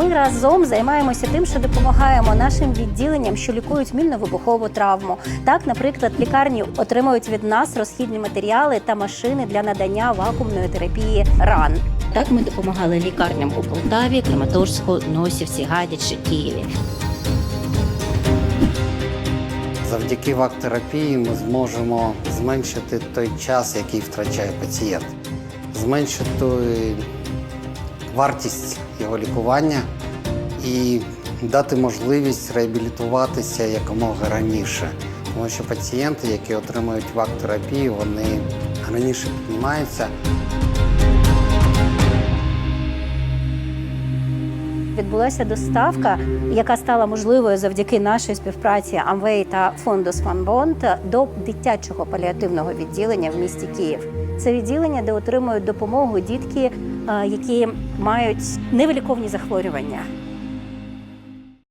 Ми разом займаємося тим, що допомагаємо нашим відділенням, що лікують мільно-вибухову травму. Так, наприклад, лікарні отримують від нас розхідні матеріали та машини для надання вакуумної терапії ран. Так ми допомагали лікарням у Полтаві, Краматорську, Носівці, Гадячі, Києві. Завдяки вак-терапії ми зможемо зменшити той час, який втрачає пацієнт, зменшити вартість його лікування і дати можливість реабілітуватися якомога раніше. Тому що пацієнти, які отримують вак-терапію, вони раніше піднімаються. Відбулася доставка, яка стала можливою завдяки нашій співпраці Амвей та фонду Сванбонд до дитячого паліативного відділення в місті Київ. Це відділення, де отримують допомогу дітки, які мають невиліковні захворювання.